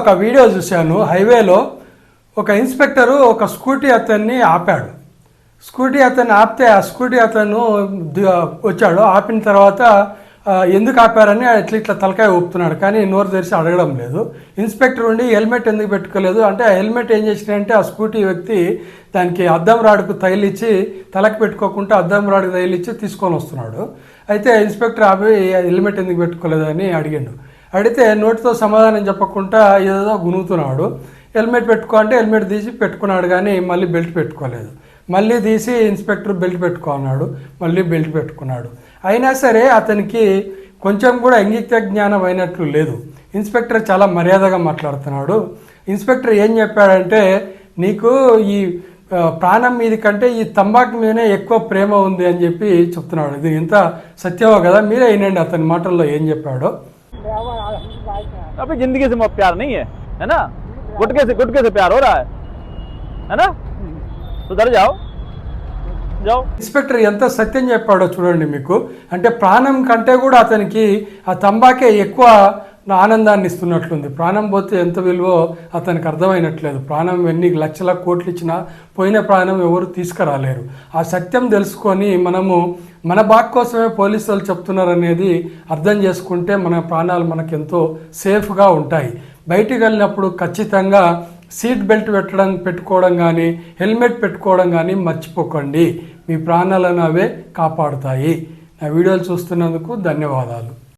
ఒక వీడియో చూశాను. హైవేలో ఒక ఇన్స్పెక్టరు ఒక స్కూటీ అతన్ని ఆపాడు. స్కూటీ అతన్ని ఆపితే ఆ స్కూటీ అతను వచ్చాడు. ఆపిన తర్వాత ఎందుకు ఆపారని ఇట్లా ఇట్లా తలకాయ ఊపుతున్నాడు. కానీ నోరు తెరిచి అడగడం లేదు. ఇన్స్పెక్టర్ ఉండి హెల్మెట్ ఎందుకు పెట్టుకోలేదు? అంటే ఆ హెల్మెట్ ఏం చేసినాయంటే ఆ స్కూటీ వ్యక్తి దానికి అద్దం రాడుకు తగిలిచ్చి తలకు పెట్టుకోకుండా అద్దం రాడుకు తగిలిచ్చి తీసుకొని వస్తున్నాడు. అయితే ఇన్స్పెక్టర్ ఆపి హెల్మెట్ ఎందుకు పెట్టుకోలేదని అడిగాడు. అడిగితే నోటితో సమాధానం చెప్పకుండా ఏదో గునుగుతున్నాడు హెల్మెట్ పెట్టుకో అంటే హెల్మెట్ తీసి పెట్టుకున్నాడు కానీ మళ్ళీ బెల్ట్ పెట్టుకోలేదు. మళ్ళీ తీసి ఇన్స్పెక్టర్ బెల్ట్ పెట్టుకో అన్నాడు. మళ్ళీ బెల్ట్ పెట్టుకున్నాడు. అయినా సరే అతనికి కొంచెం కూడా ఇంగిత జ్ఞానం అయినట్లు లేదు. ఇన్స్పెక్టర్ చాలా మర్యాదగా మాట్లాడుతున్నాడు. ఇన్స్పెక్టర్ ఏం చెప్పాడంటే నీకు ఈ ప్రాణం మీది కంటే ఈ తంబాకు మీదనే ఎక్కువ ప్రేమ ఉంది అని చెప్పి చెప్తున్నాడు. ఇది ఇంత సత్యమో కదా? మీరే వినండి అతని మాటల్లో ఏం చెప్పాడో. अपनी जिंदगी से मोह प्यार नहीं है है ना गुटके से गुटके से प्यार हो रहा है है ना सुधर जाओ जाओ ఇన్స్పెక్టర్ ఎంత సత్యం చెప్పాడో చూడండి మీకు అంటే ప్రాణం కంటే కూడా అతనికి ఆ తంబాకే ఎక్కువ ఆనందాన్ని ఇస్తున్నట్లుంది. ప్రాణం పోతే ఎంత విలువో అతనికి అర్థమైనట్లేదు. ప్రాణం ఎన్ని లక్షల కోట్లు ఇచ్చినా పోయిన ప్రాణం ఎవరు తీసుకురాలేరు. ఆ సత్యం తెలుసుకొని మనము మన బాక్ కోసమే పోలీసు వాళ్ళు చెప్తున్నారనేది అర్థం చేసుకుంటే మన ప్రాణాలు మనకు ఎంతో సేఫ్గా ఉంటాయి. బయటికి వెళ్ళినప్పుడు ఖచ్చితంగా సీట్ బెల్ట్ పెట్టడం పెట్టుకోవడం కానీ హెల్మెట్ పెట్టుకోవడం కానీ మర్చిపోకండి. మీ ప్రాణాలను అవే కాపాడుతాయి. నా వీడియోలు చూస్తున్నందుకు ధన్యవాదాలు.